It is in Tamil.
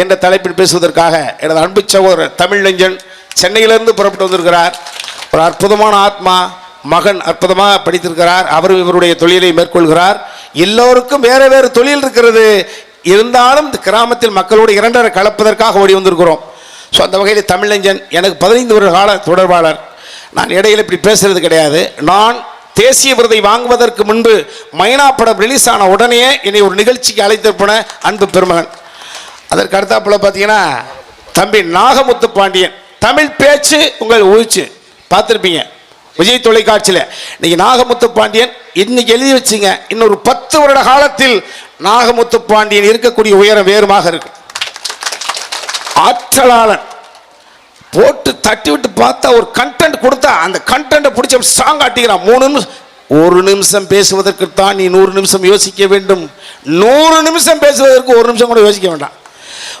என்ற தலைப்பில் பேசுவதற்காக எனது அன்பு சகோதரர் தமிழ் நெஞ்சன் சென்னையிலிருந்து புறப்பட்டு வந்திருக்கிறார். ஒரு அற்புதமான ஆத்மா மகன் அற்புதமாக படித்திருக்கிறார். அவரும் இவருடைய தொழிலை மேற்கொள்கிறார். எல்லோருக்கும் வேறு வேறு தொழில் இருக்கிறது. இருந்தாலும் இந்த கிராமத்தில் மக்களோடு இரண்டரை கலப்பதற்காக ஓடி வந்திருக்கிறோம். ஸோ அந்த வகையில் தமிழஞ்சன் எனக்கு பதினைந்து வருட கால தொடர்பாளர். நான் இடையில் இப்படி பேசுறது கிடையாது. நான் தேசிய விருதை வாங்குவதற்கு முன்பு மைனா படம் ரிலீஸ் ஆன உடனே என்னை ஒரு நிகழ்ச்சிக்கு அழைத்திருப்பன அன்பு பெருமகன். அதற்கு அடுத்தாப்புல பார்த்தீங்கன்னா தம்பி நாகமுத்து பாண்டியன். தமிழ் பேச்சு உங்கள் ஊச்சு பார்த்துருப்பீங்க. விஜய் தொலைக்காட்சியில். இன்னைக்கு நாகமுத்து பாண்டியன் இன்னைக்கு எழுதி வச்சுங்க இன்னொரு பத்து வருட காலத்தில் நாகமுத்து பாண்டியன் இருக்கக்கூடிய உயரம் வேறுமாக இருக்கும் ஆற்றலாளன். போட்டு தட்டி விட்டு பார்த்தா ஒரு கண்டென்ட் கொடுத்தா அந்த கண்டென்ட்டை பிடிச்ச ஸ்ட்ராங் ஆட்டிக்கிறான் மூணு நிமிஷம். ஒரு நிமிஷம் பேசுவதற்கு தான் நீ நூறு நிமிஷம் யோசிக்க வேண்டும். நூறு நிமிஷம் பேசுவதற்கு ஒரு நிமிஷம் கூட யோசிக்க வேண்டாம்.